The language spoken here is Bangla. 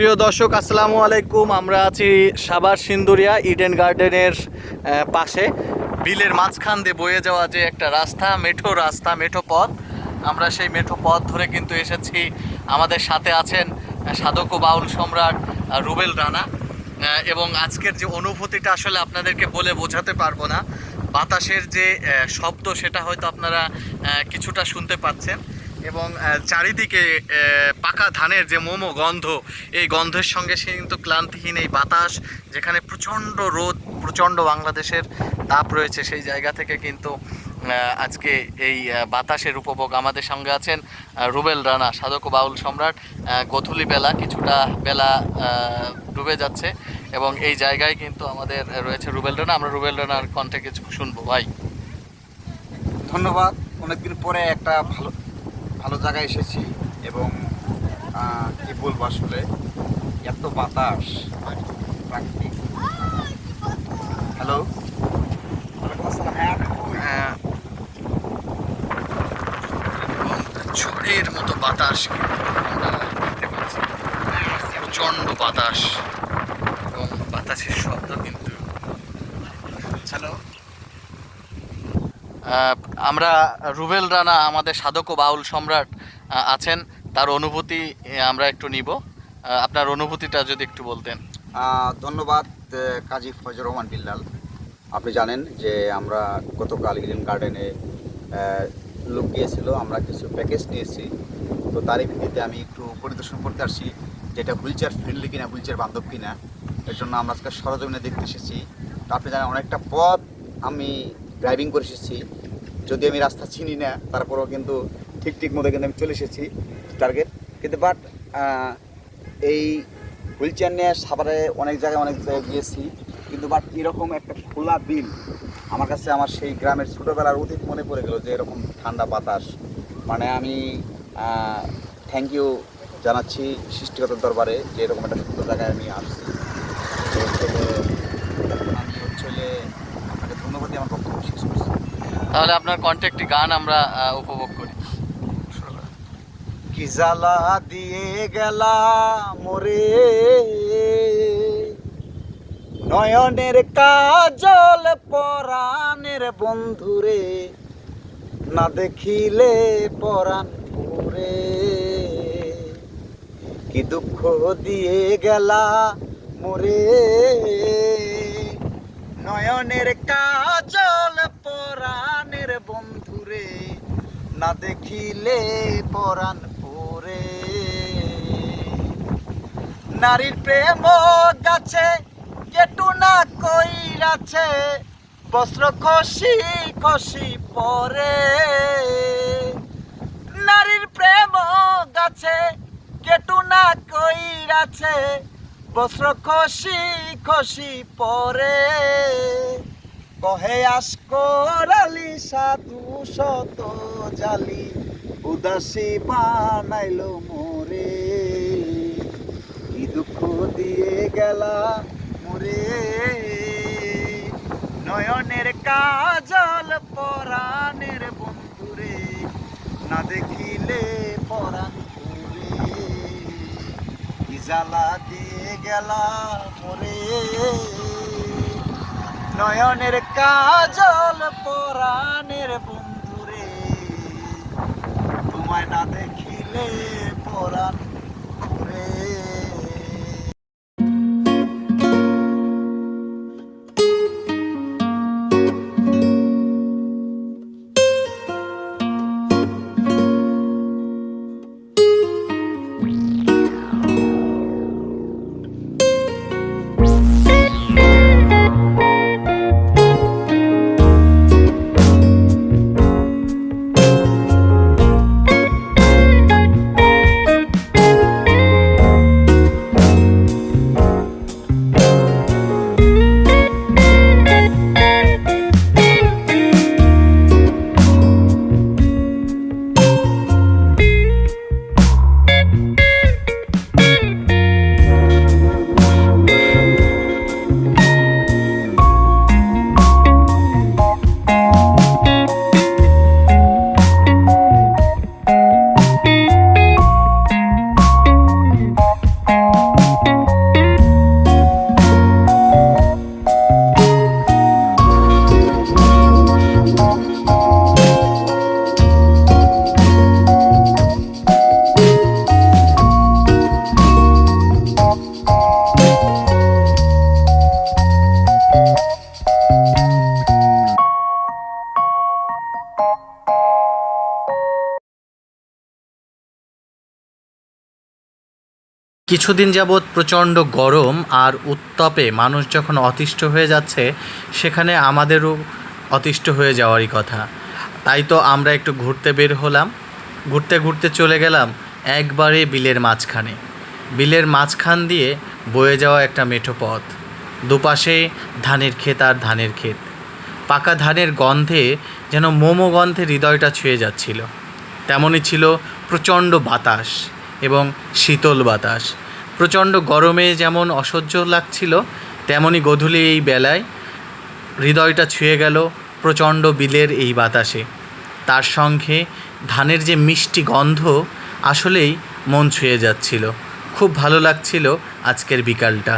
সুপ্রিয় দর্শক, আসসালামু আলাইকুম। আমরা আছি সাবার সিন্দুরিয়া ইডেন গার্ডেনের পাশে। বিলের মাঝখান দিয়ে বয়ে যাওয়া যে একটা রাস্তা, মেঠো রাস্তা, মেঠো পথ, আমরা সেই মেঠো পথ ধরে কিন্তু এসেছি। আমাদের সাথে আছেন সাধক বাউল সম্রাট রুবেল রানা। এবং আজকের যে অনুভূতিটা আসলে আপনাদেরকে বলে বোঝাতে পারব না। বাতাসের যে শব্দ, সেটা হয়তো আপনারা কিছুটা শুনতে পাচ্ছেন। এবং চারিদিকে পাকা ধানের যে মোমো গন্ধ, এই গন্ধের সঙ্গে সে কিন্তু ক্লান্তিহীন এই বাতাস, যেখানে প্রচণ্ড রোদ, প্রচণ্ড বাংলাদেশের তাপ রয়েছে, সেই জায়গা থেকে কিন্তু আজকে এই বাতাসের উপভোগ আমাদের সঙ্গে আছেন রুবেল রানা, সাধক বাউল সম্রাট গধূলি বেলা, কিছুটা বেলা ডুবে যাচ্ছে এবং এই জায়গায় কিন্তু আমাদের রয়েছে রুবেল রানা। আমরা রুবেল রানার কণ্ঠে কিছু শুনব, ভাই। ধন্যবাদ। অনেকদিন পরে একটা ভালো ভালো জায়গায় এসেছি এবং কি বলব আসলে, এত বাতাস, প্রাকৃতিক। হ্যালো হ্যাঁ। ঝড়ের মতো বাতাস আমরা দেখতে পাচ্ছি। প্রচণ্ড বাতাস এবং বাতাসের শব্দ কিন্তু হ্যালো আহ, আমরা রুবেল রানা, আমাদের সাধক ও বাউল সম্রাট আছেন। তার অনুভূতি আমরা একটু নিব। আপনার অনুভূতিটা যদি একটু বলতেন। ধন্যবাদ কাজী ফজর রহমান বিল্লাল। আপনি জানেন যে আমরা গতকাল ইডেন গার্ডেনে লোক গিয়েছিল আমরা কিছু প্যাকেজ নিয়েছি। তো তারই ভিত্তিতে আমি একটু পরিদর্শন করতে আসছি, যেটা হুইল চেয়ার ফ্রেন্ডলি কিনা হুইল চেয়ার বান্ধব কিনা, এর জন্য আমরা আজকে সরজমিনে দেখতে এসেছি। তো আপনি জানেন, অনেকটা পথ আমি ড্রাইভিং করে এসেছি। যদি আমি রাস্তা চিনি না, তারপরেও কিন্তু ঠিক ঠিক মতো কিন্তু আমি চলে এসেছি টার্গেট কিন্তু বাট এই হুইল চেয়ার নিয়ে সাভারে অনেক জায়গায় অনেক জায়গায় গিয়েছি। কিন্তু বাট এরকম একটা খোলা বিল আমার কাছে আমার সেই গ্রামের ছোটোবেলার অতীত মনে পড়ে গেল যে এরকম ঠান্ডা বাতাস। মানে আমি থ্যাংক ইউ জানাচ্ছি সৃষ্টিগত দরবারে যে এরকম একটা সুন্দর জায়গায় আমি আসছি। তাহলে আপনার একটি গান আমরা উপভোগ করি। কি জ্বালা দিয়ে গেলা মোরে নয়নের কাজল পরাণের বন্ধুরে না দেখিলে পরাণ পুরে কি দুঃখ দিয়ে গেলা মোরে নয়নের কাজল না দেখিলে পরাণ পরে। নারীর প্রেম গাছে, কেটু না কইরাছে, বস্ত্র খসি খসি পরে। নারীর প্রেম গাছে, কেটু না কইরাছে, বস্ত্র খসি খসি পরে। কহে আস করালি সাধু শত জালি উদাসী বানাইলো মোরে। কি দুঃখ দিয়ে গেলা মোরে। নয়নের কাজল পরাণের বন্ধুরে, না দেখিলে পরাণ পুরে কি জ্বালা দিয়ে গেলা মোরে। নয়নের কাজল পরাণের বন্ধুরে তোমায় না দেখিলে পরাণ কিছুদিন যাবৎ প্রচণ্ড গরম আর উত্তাপে মানুষ যখন অতিষ্ঠ হয়ে যাচ্ছে, সেখানে আমাদেরও অতিষ্ঠ হয়ে যাওয়ারই কথা। তাই তো আমরা একটু ঘুরতে বের হলাম। ঘুরতে ঘুরতে চলে গেলাম একবারে বিলের মাঝখানে। বিলের মাঝখান দিয়ে বয়ে যাওয়া একটা মেঠো পথ। দুপাশে ধানের ক্ষেত আর ধানের ক্ষেত। পাকা ধানের গন্ধে যেন মোমো গন্ধে হৃদয়টা ছুঁয়ে যাচ্ছিল। তেমনই ছিল প্রচণ্ড বাতাস এবং শীতল বাতাস। প্রচণ্ড গরমে যেমন অসহ্য লাগছিল তেমনই গধূলি এই বেলায় হৃদয়টা ছুঁয়ে গেল প্রচণ্ড বিলের এই বাতাসে। তার সঙ্গে ধানের যে মিষ্টি গন্ধ আসলেই মন ছুঁয়ে যাচ্ছিল। খুব ভালো লাগছিল আজকের বিকালটা।